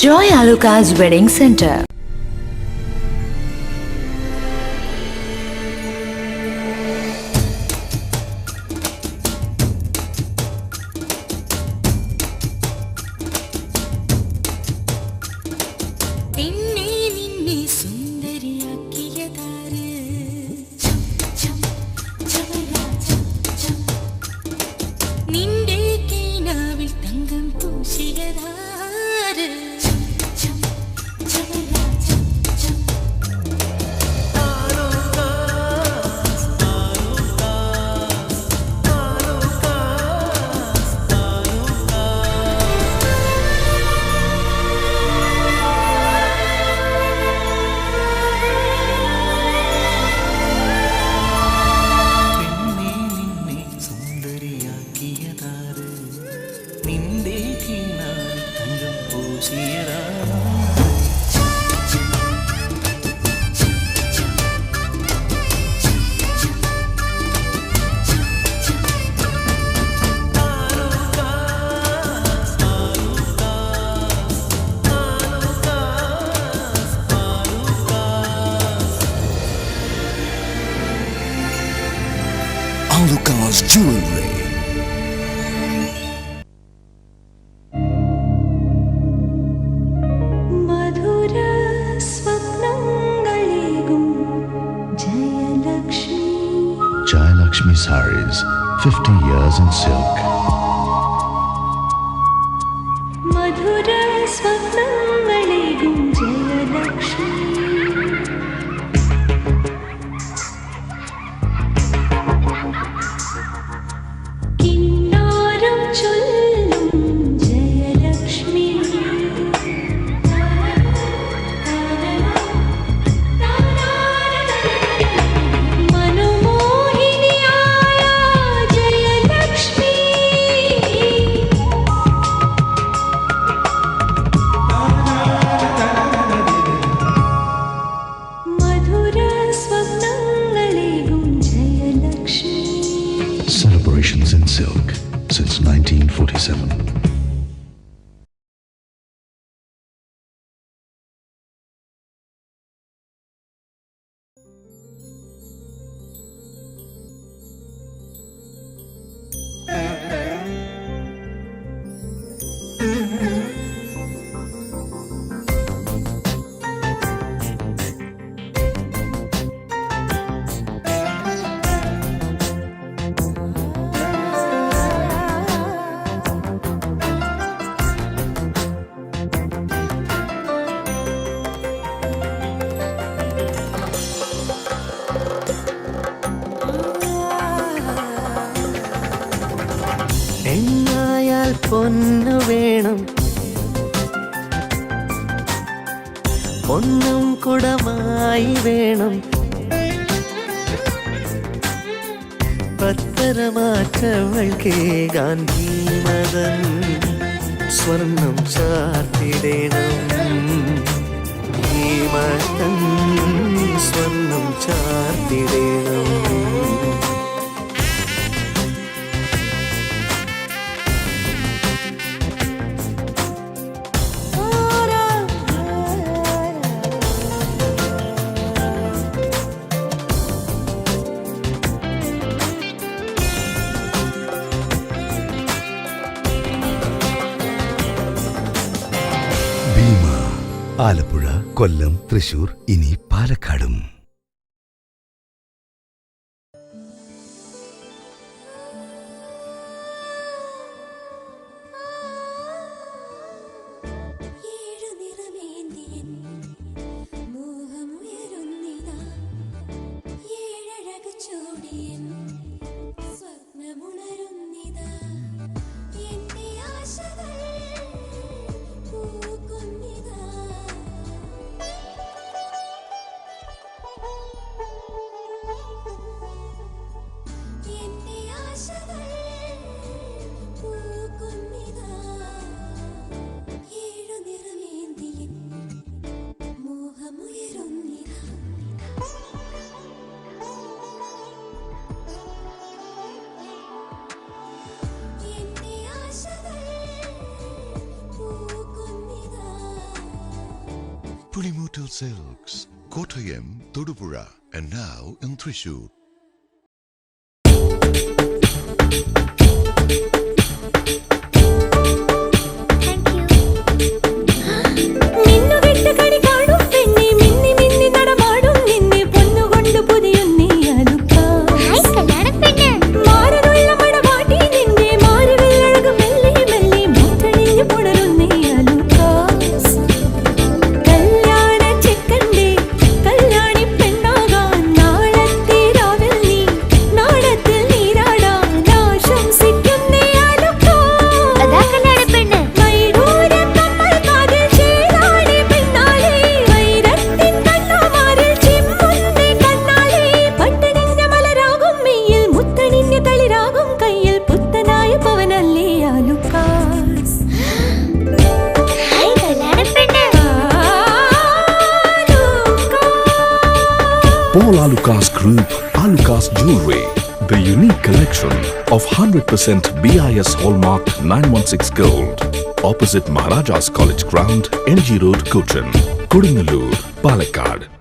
Joy Aluka's Wedding Center. Alucard's Jewelry. Jayalakshmi Saris, 50 years in silk. ഒന്ന് വേണം. ഒന്നും കുടമായി വേണം. പത്തരമാറ്റവൾക്കേ ഗാന്ധിമതൻ സ്വർണം ചാർത്തിടേണം. ഭീമതൻ സ്വർണം ചാർത്തിടേണം. ആലപ്പുഴ കൊല്ലം തൃശൂർ ഇനി പാലക്കാടും. Little Silks, Kottayam, Todupura, and now in Thrissur. Paul Alucas Group, Alucas Jewelry, the unique collection of 100% BIS Hallmark 916 Gold, opposite Maharaja's College Ground, NG Road, Cochin, Kodingalur, Palakkad.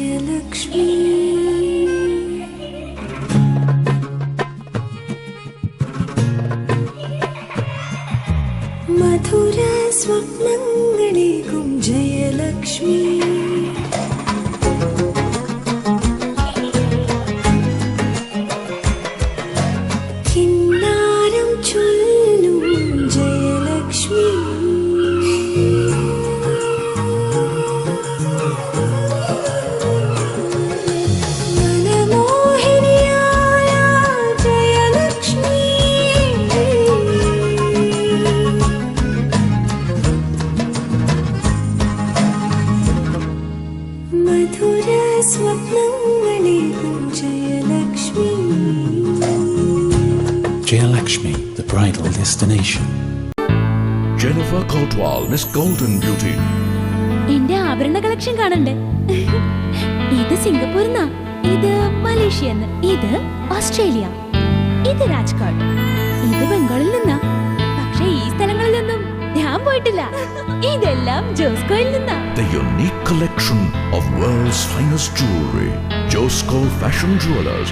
ष्मी मधुरा स्व Jayalakshmi, the bridal destination. Jennifer Kotwal, Miss Golden Beauty. എന്റെ ആഭരണ collection കാണണ്ടേ? ഇത് സിംഗപ്പൂർന്നാ ഇത് Malaysia ഇത് Australia. ഇത് രാജ്കോട്ട്. ഇത് ബംഗാളിൽ നിന്നാ. പക്ഷെ ഈ സ്ഥലങ്ങളിലൊന്നും ഞാൻ പോയിട്ടില്ല ഇതെല്ലാം ജോസ്കോയിൽ നിന്നാ The unique collection of world's finest jewelry. Josco Fashion Jewelers.